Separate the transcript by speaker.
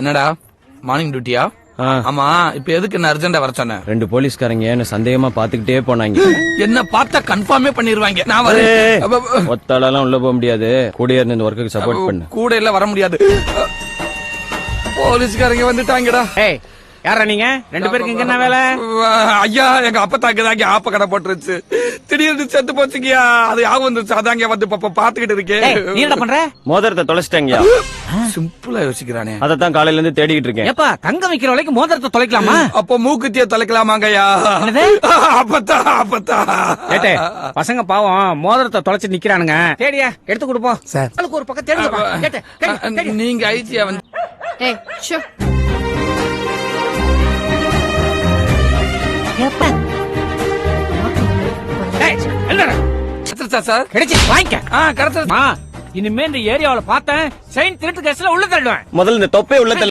Speaker 1: என்னடா? மார்னிங் டியூட்டியா ஆமா இப்ப எதுக்கு என்ன அர்ஜென்டா வர சொன்னேன்
Speaker 2: ரெண்டு போலீஸ்காரங்க என்ன சந்தேகமா பாத்துக்கிட்டே போனாங்க.
Speaker 1: என்ன பார்த்தா கன்ஃபார்மே பண்ணிருவாங்க. நான் வரேன்.
Speaker 2: உள்ள போக முடியாது. கூட இருந்து இந்த ஒர்க்குக்கு சப்போர்ட் பண்ணு.
Speaker 1: கூட எல்லாம் வர முடியாது. போலீஸ்காரங்க வந்துட்டாங்கடா.
Speaker 3: ஏய் யாரா நீங்க? ரெண்டு பேருக்கு இங்க என்ன வேலை?
Speaker 1: ஐயா எங்க அப்பத்தாக்கு தாங்க ஆப்ப கடை போட்டுருச்சு. திடீர்னு செத்து போச்சுங்கயா அது யாவும் வந்துருச்சு. அதாங்க வந்து இப்ப பாத்துக்கிட்டு
Speaker 3: ஏய், நீ என்ன
Speaker 1: இருக்கேன்
Speaker 3: பண்ற?
Speaker 2: மோதிரத்தை தொலைச்சிட்டாங்கயா
Speaker 1: சிம்பிளா யோசிக்கிறானே.
Speaker 2: அதத்தான் காலையில இருந்து தேடிக்கிட்டு இருக்கேன்.
Speaker 3: ஏப்பா தங்கம் வைக்கிற வரைக்கும் மோதிரத்தை தொலைக்கலாமா?
Speaker 1: அப்ப மூக்குத்திய தொலைக்கலாமாங்கய்யா? அப்பத்தா அப்பத்தா.
Speaker 3: ஏட்டே பசங்க பாவம் மோதிரத்தை தொலைச்சு நிக்கிறானுங்க. தேடியா எடுத்து கொடுப்போம்.
Speaker 1: சார்.
Speaker 3: ஒரு பக்கம் தேடுங்கப்பா. கேட்டு தேடி, தேடி.
Speaker 1: நீங்க ஐசியா வந்து
Speaker 4: ஏய்
Speaker 1: சார்?
Speaker 3: கிடைச்சு வாங்கிக்க.
Speaker 1: ஆ
Speaker 3: இனிமே இந்த ஏரியாவுல பார்த்தேன் செயின் திருட்டு கேஸ்ல உள்ள தள்ளுவேன்
Speaker 2: முதல்ல இந்த தொப்பை உள்ள தள்ளு.